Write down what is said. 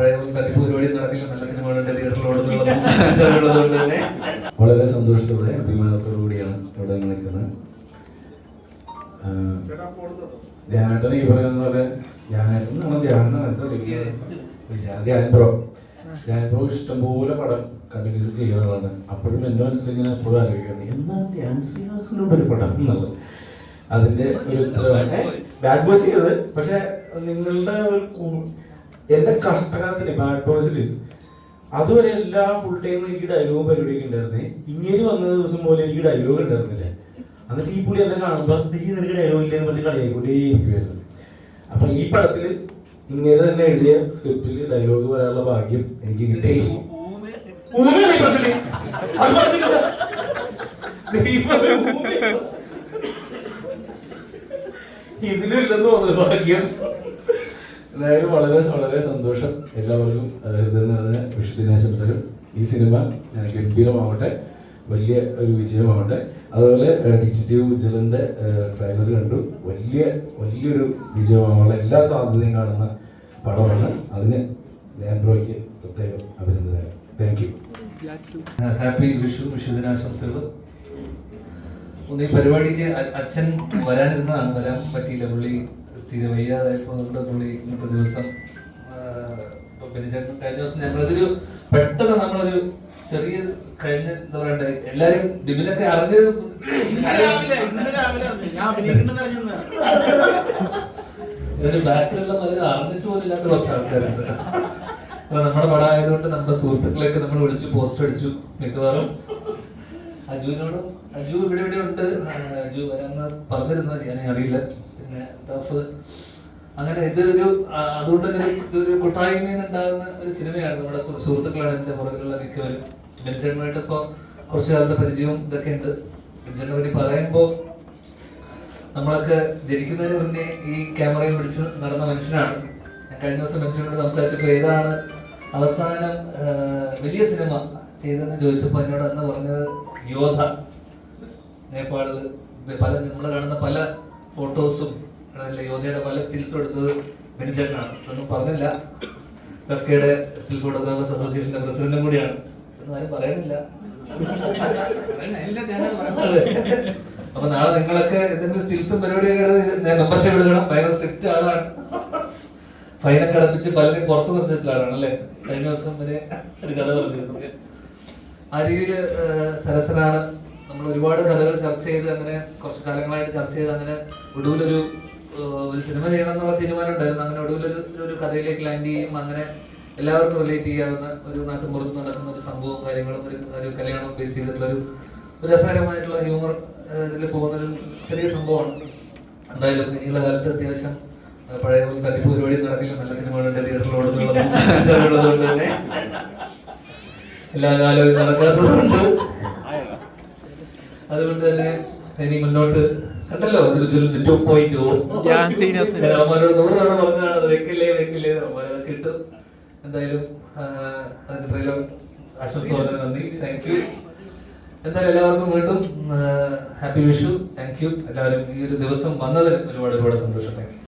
നല്ല തന്നെ. വളരെ സന്തോഷത്തോടെ അഭിമാനത്തോടു കൂടിയാണ് ഇവിടെ നിൽക്കുന്നത്. ധ്യാനേട്ടൻ ഈ പറയുന്ന പോലെ ധ്യാനേട്ടൻ ധ്യാൻ ബ്രോ ബ്രോ ഇഷ്ടംപോലെ പടം കണ്ടിന്യൂസ് ചെയ്യുന്നതാണ് അപ്പോഴും എന്റെ മനസ്സിൽ ഇങ്ങനെ എപ്പോഴും ആലോചിക്കുന്നത് എന്താണ് ധ്യാൻ ശ്രീനിവാസിനോട് ഒരു പടം എന്നുള്ളത്? അതിന്റെ ഒരു ബാഡ് ബോയ്സ് ചെയ്തത് പക്ഷെ നിങ്ങളുടെ എന്റെ കഷ്ടകാലത്തിന് ബാഡ് ബോയ്സിൽ അതുവരെ എല്ലാ ഫുൾ ടൈമും എനിക്ക് ഡയലോഗും പരിപാടിയൊക്കെ ഉണ്ടായിരുന്നേ. ഇങ്ങനെ വന്ന ദിവസം പോലെ എനിക്ക് ഡയലോഗ് ഉണ്ടായിരുന്നില്ല. എന്നിട്ട് ഈ പുള്ളി എന്നെ കാണുമ്പോൾ ഈ നിനക്ക് ഡയലോഗ് ഇല്ലെന്ന് പറഞ്ഞ് കളിയായിക്കൊണ്ടേ ഇരിക്കുമായിരുന്നു അപ്പൊ ഈ പടത്തിൽ ഇങ്ങനെ തന്നെ എഴുതിയ സ്ക്രിപ്റ്റിൽ ഡയലോഗ് പറയാനുള്ള ഭാഗ്യം എനിക്ക് കിട്ടി. ഇതിലും ഇല്ലെന്ന് തോന്നുന്നു ഭാഗ്യം. എന്തായാലും വളരെ വളരെ സന്തോഷം എല്ലാവർക്കും അദ്ദേഹത്തിന് നിറഞ്ഞ വിഷുദിനാശംസകൾ ഈ സിനിമ ഗംഭീരമാവട്ടെ. വലിയ ഒരു വിജയമാവട്ടെ. അതുപോലെ ഡിജിറ്റീവ് ഉജ്ജലന്റെ ട്രെയിലർ കണ്ടു. വലിയ വലിയൊരു വിജയമാവാനുള്ള എല്ലാ സാധ്യതയും കാണുന്ന പടമാണ്. അതിന് ലാൻഡ്രോയ്ക്ക് പ്രത്യേകം അഭിനന്ദനം താങ്ക് യു ഹാപ്പി വിഷു വിഷുദിനാശംസകൾ ഒന്ന് ഈ പരിപാടിക്ക് അച്ഛൻ വരാനിരുന്നതാണ്. വരാൻ പറ്റിയില്ല. പുള്ളി തീരെ വയ്യാതായപ്പോൾ നമ്മുടെ പുള്ളി ഇന്നത്തെ ദിവസം ബെനിചേട്ടൻ കഴിഞ്ഞ ദിവസം ഞങ്ങളിതൊരു പെട്ടെന്ന് നമ്മളൊരു ചെറിയ കഴിഞ്ഞ എന്താ പറയണ്ട എല്ലാരും ബിബിനൊക്കെ അറിഞ്ഞത്. ഒരു ബാക്കിലുള്ള പലരും അറിഞ്ഞിട്ട് പോലും ഇല്ലാത്ത കുറച്ച് ആൾക്കാരുണ്ട്. അപ്പൊ നമ്മുടെ പടം ആയതുകൊണ്ട് നമ്മുടെ സുഹൃത്തുക്കളെയൊക്കെ നമ്മൾ വിളിച്ചു പോസ്റ്റ് അടിച്ചു മിക്കവാറും. അജുവിനോടും അജു ഇവിടെ ഇവിടെ ഉണ്ട്. അജു വരാന്ന് പറഞ്ഞിരുന്നു. ഞാൻ അറിയില്ല. പിന്നെ തഫ് അങ്ങനെ ഇതൊരു ഒരു അതുകൊണ്ട് തന്നെ ഇതൊരു കൂട്ടായ്മയിൽ നിന്നുണ്ടാകുന്ന ഒരു സിനിമയാണ് നമ്മുടെ സുഹൃത്തുക്കളാണ് ഇതിന്റെ പുറകിലുള്ള മിക്കവരും. ബെഞ്ചനുമായിട്ട് ഇപ്പോൾ കുറച്ചു കാലത്തെ പരിചയവും ഇതൊക്കെ ഉണ്ട്. ബെഞ്ചനെ പറ്റി പറയുമ്പോൾ നമ്മളൊക്കെ ജനിക്കുന്നതിന് മുന്നേ ഈ ക്യാമറയിൽ പിടിച്ച് നടന്ന മനുഷ്യനാണ്. ഞാൻ കഴിഞ്ഞ ദിവസം മനുഷ്യനോട് സംസാരിച്ചപ്പോൾ ഏതാണ് അവസാനം വലിയ സിനിമ? ചെയ്തതെന്ന് ചോദിച്ചപ്പോൾ എന്നോട് അന്ന് പറഞ്ഞത് യോധ. നേപ്പാളിൽ പല നമ്മൾ കാണുന്ന പല ഫോട്ടോസും അതല്ല യോധയുടെ പല സ്റ്റിൽസും എടുത്തത് ബെനിച്ചേട്ടനാണ്. അതൊന്നും പറഞ്ഞില്ല. ഫെഫ്കയുടെ സ്റ്റിൽ ഫോട്ടോഗ്രാഫേഴ്സ് അസോസിയേഷന്റെ പ്രസിഡന്റും കൂടിയാണ്. എന്ന് ആരും പറയുന്നില്ല. അപ്പൊ നാളെ നിങ്ങളൊക്കെ എന്തെങ്കിലും സ്റ്റിൽസും പരിപാടിയൊക്കെ മെമ്പർഷിപ്പ് എടുക്കണം. ഭയങ്കര സ്ട്രിക്റ്റ് ആളാണ്. ഫൈനൊക്കെ അടപ്പിച്ച് പലരും പുറത്തു നിർത്തിയിട്ടുള്ള ആളാണ് അല്ലേ? കഴിഞ്ഞ ദിവസം വരെ ഒരു കഥ പറഞ്ഞിരുന്നു. ആ രീതിയിൽ സരസനാണ് നമ്മൾ ഒരുപാട് കഥകൾ ചർച്ച ചെയ്ത് അങ്ങനെ കുറച്ച് കാലങ്ങളായിട്ട് ചർച്ച ചെയ്ത് അങ്ങനെ ഒടുവിലൊരു ഒരു സിനിമ ചെയ്യണം എന്നുള്ള തീരുമാനം ഉണ്ടായിരുന്നു. അങ്ങനെ ഒടുവിലൊരു ഒരു കഥയിലേക്ക് ലാൻഡ് ചെയ്യും അങ്ങനെ എല്ലാവർക്കും റിലേറ്റ് ചെയ്യാവുന്ന ഒരു നാട്ടുമ്പുറത്ത് നടക്കുന്ന ഒരു സംഭവവും കാര്യങ്ങളും ഒരു ഒരു കല്യാണവും ബേസ് ചെയ്തിട്ടുള്ള ഒരു ഒരു രസകരമായിട്ടുള്ള ഹ്യൂമർ ഇതിൽ പോകുന്ന ഒരു ചെറിയ സംഭവമാണ്. എന്തായാലും ഇനിയുള്ള കാലത്ത് അത്യാവശ്യം പഴയ തട്ടിപ്പ് പരിപാടി നടക്കില്ല. നല്ല സിനിമകളുടെ തിയേറ്ററിലോട് തന്നെ. എല്ലാ കാലവും ഇത് നടക്കാത്തതുകൊണ്ട് അതുകൊണ്ട് തന്നെ ഇനി മുന്നോട്ട് കണ്ടല്ലോ ടു പോയിന്റ്. അവന്മാരോട് നൂറ് തവണ പറഞ്ഞതാണ് അത് വെക്കില്ലേ വെക്കില്ലേ അവന്മാരത് കിട്ടും. എന്തായാലും ആ, അതിന് ട്രെയിലർ ആശംസ നന്ദി. താങ്ക് യു എന്തായാലും എല്ലാവർക്കും വീണ്ടും ഹാപ്പി വിഷു താങ്ക് യു എല്ലാവരും ഈ ഒരു ദിവസം വന്നതിന് ഒരുപാട് ഒരുപാട് സന്തോഷം. Thank you